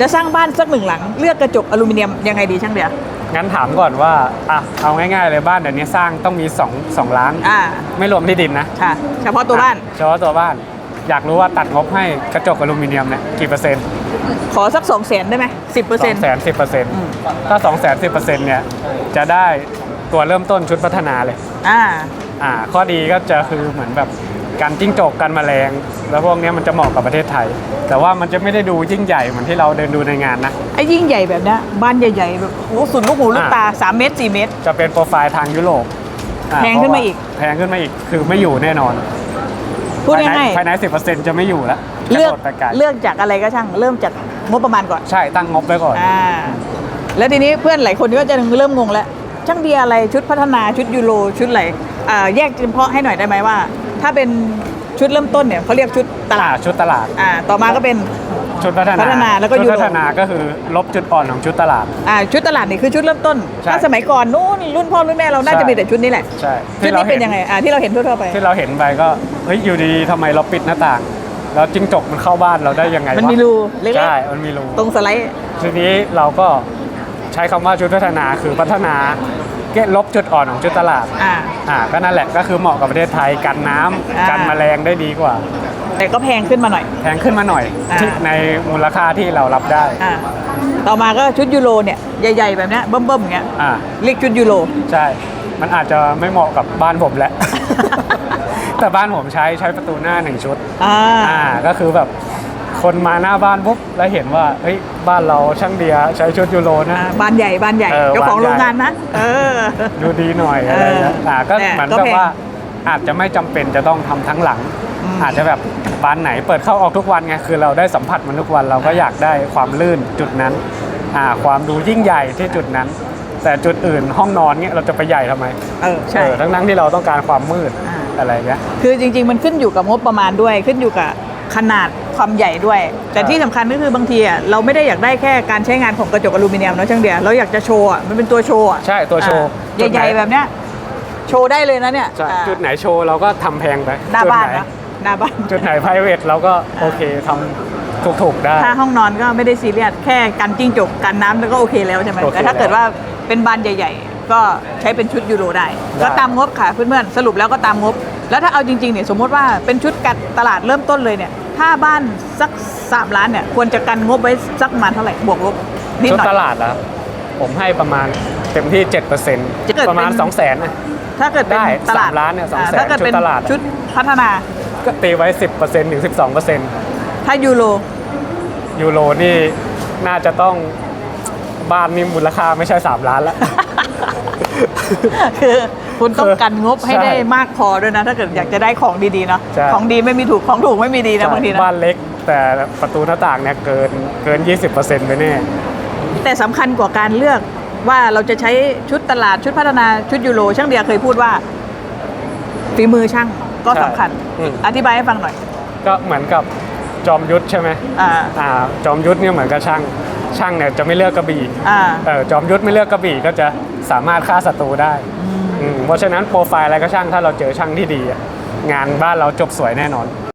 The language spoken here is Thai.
จะสร้างบ้านสักหนึ่งหลัง เลือกกระจกอลูมิเนียมยังไงดีช่างเดียวงั้นถามก่อนว่าอะเอาง่ายๆเลยบ้านเดี๋ยวนี้สร้างต้องมี2 2ล้าน อ่าไม่รวมที่ดินนะค่ะเฉพาะตัวบ้าน เฉพาะตัวบ้าน อยากรู้ว่าตัดงบให้กระจกอลูมิเนียมเนี่ยกี่เปอร์เซ็นต์ขอสักสองแสนได้ไหมสิบเปอร์สเซ็อนงต์ แสนสิบเปอร์เซ็นต์ถ้าสองแสนสิบเปอร์เซ็นต์เนี่ยจะได้ตัวเริ่มต้นชุดพัฒนาเลย อ่า อ่าข้อดีก็จะคือเหมือนแบบ การจิ้งจกกันแมลง แล้วพวกเนี้ยมันจะเหมาะกับประเทศไทย แต่ว่ามันจะไม่ได้ดูยิ่งใหญ่เหมือนที่เราเดินดูในงานนะ ไอ้ยิ่งใหญ่แบบเนี้ยบ้านใหญ่ๆแบบโอ้สุดลูกหูลูกตา 3 เมตร 4 เมตร จะเป็นโปรไฟล์ทางยุโรปอ่แพงขึ้นมาอีกเพระว่แพงขึ้นมาอีกคือไม่อยู่แน่นอนพูดภายในง่ายภายในสิบเปอร์เซ็นต์จะไม่อยู่แล้วๆเลือกระโดดไปไกลเลือกจากอะไรก็ช่างเริ่มจากงบประมาณก่อนใช่ตั้งงบไว้ก่อนอ่าแล้วทีนี้เพื่อนหลายคนก็จะเริ่มงงแล้วช่างเบียร์อะไรชุดพัฒนาชุดยูโรชุดอะไรอ่าแยกเฉพาะให้หน่อยได้ไหมว่า ถ้าเป็นชุดเริ่มต้นเนี่ยเขาเรียกชุดตลาดชุดตลาดอ่าต่อมาก็เป็น ชุดพัฒนาพัฒนาแล้วก็ชุดยุโร พัฒนาก็คือลบจุดอ่อนของชุดตลาด อ่าชุดตลาดนี่คือชุดเริ่มต้น ใช่ถ้าสมัยก่อนนู้นรุ่นพ่อรุ่นแม่เราน่าใช่ จะมีแต่ชุดนี้แหละ ใช่ชุดนี้เป็นยังไงอ่าที่เราเห็นทั่วๆไป ที่เราเห็นไปก็เฮ้ยอยู่ดีๆทำไมเราปิดหน้าต่าง แล้วจิ้งจกมันเข้าบ้านเราได้ยังไงวะมันมีรูเล็กๆใช่มันมีรูตรงสไลด์ ทีนี้เราก็ใช้คำว่าชุดพัฒนาคือพัฒนา เก็ลบจุดอ่อนของชุดตลาดอ่า อ่าก็นั่นแหละก็คือเหมาะกับประเทศไทยกันน้ำอ่ากั กันแมลงได้ดีกว่า แต่ก็แพงขึ้นมาหน่อย แพงขึ้นมาหน่อยอ่า ที่ในมูลค่าที่เรารับได้อ่าต่อมาก็ชุดยูโรเนี่ยใหญ่ ๆ แบบเนี้ยเบิ่มๆอย่างเงี้ยอ่าเรียกชุดยูโร ใช่ มันอาจจะไม่เหมาะกับบ้านผมแหละ แต่บ้านผมใช้ใช้ประตูหน้าหนึ่งชุด อ่า อ่าก็คือแบบคนมาหน้าบ้านปุ๊บแล้วเห็นว่าเฮ้ยบ้านเราช่างเดียใช้ชุดยูโรนะอ่าบ้านใหญ่บ้านใหญ่เออเจ้าของบ้านใหญ่โรงงานนะเออ ดูดีหน่อยอะไรเงี้ยเอออ่อ่าก็แต่เหมือนก็กับแพงว่าอาจจะไม่จำเป็นจะต้องทำทั้งหลัง อืม อาจจะแบบบานไหนเปิดเข้าออกทุกวันไงคือเราได้สัมผัสมันทุกวันเราก็อยากได้ความลื่นจุดนั้นอ่าความดูยิ่งใหญ่ที่จุดนั้น แต่จุดอื่นห้องนอนเงี้ยเราจะไปใหญ่ทำไมเออใช่ เออทั้งนั้นที่เราต้องการความมืดอ่า อะไรเงี้ย คือจริง ๆ มันขึ้นอยู่กับงบประมาณด้วยขึ้นอยู่กับ ขนาดความใหญ่ด้วย แต่ครับที่สำคัญก็คือบางทีอะเราไม่ได้อยากได้แค่การใช้งานของกระจกอลูมิเนียมเนอะช่างเดียเราอยากจะโชว์อะมันเป็นตัวโชว์อะใช่ตัวโชว์อ่าใหญ่ๆแบบเนี้ยโชว์ได้เลยนะเนี่ยใช่อ่าจุดไหนโชว์เราก็ทำแพงไปหน้าบ้านจุดไหนะหน้าบ้านจุดไหน private เราก็โอเคทำถูกๆได้ ถ้าห้องนอนก็ไม่ได้ซีเรียสแค่กันจิ้งจกกันน้ำแล้วก็โอเคแล้วใช่ไหมโอเคแต่ถ้าเกิดว่าเป็นบานใหญ่ ๆ ก็ใช้เป็นชุดยูโรได้ได้ ก็ตามงบค่ะเพื่อนๆสรุปแล้วก็ตามงบ แล้วถ้าเอาจริงๆเนี่ยสมมติว่าเป็นชุดกัดตลาดเริ่มต้นเลยเนี่ย ถ้าบ้านสัก3ล้านเนี่ย ควรจะกันงบไว้สักประมาณเท่าไหร่ บวกลบนิดชุดหน่อย ตลาดแล้วผมให้ประมาณเต็มที่7%จะเกิดประมาณเป็น2 0 0 0 0นนะ ถ้าเกิดเป็นได้ตลาดสามล้านเนี่ย200,000อ่ถ้าเกิดเป็นชุดตลาดชุดพัฒนา ก็ตีไว้ 10%ถึง 12%ถ้ายูโร ยูโรนี่น่าจะต้องบ้านนี่มูลค่าไม่ใช่ 3 ล้านแล้วคือ คุณต้องกันงบให้ใช่ได้มากพอด้วยนะ ถ้าเกิดอยากจะได้ของดีๆเนาะใช่ของดีไม่มีถูกของถูกไม่มีดีนะบางทีนะบ้านเล็ก แต่ประตูหน้าต่างเนี่ยเกินเกิน 20%ไปแน่แต่สำคัญกว่าการเลือกว่าเราจะใช้ชุดตลาดชุดพัฒนาชุดยูโรช่างเดียเคยพูดว่าฝีมือช่างก็สำคัญใช่อืมอธิบายให้ฟังหน่อย ก็เหมือนกับจอมยุทธใช่ไหมอ่าอ่าจอมยุทธเนี่ยเหมือนกับช่างช่างเนี่ยจะไม่เลือกกระบี่อ่าเออจอมยุทธไม่เลือกกระบี่ก็จะสามารถฆ่าศัตรูได้อืม เพราะฉะนั้นโปรไฟล์อะไรก็ช่างถ้าเราเจอช่างที่ดี งานบ้านเราจบสวยแน่นอน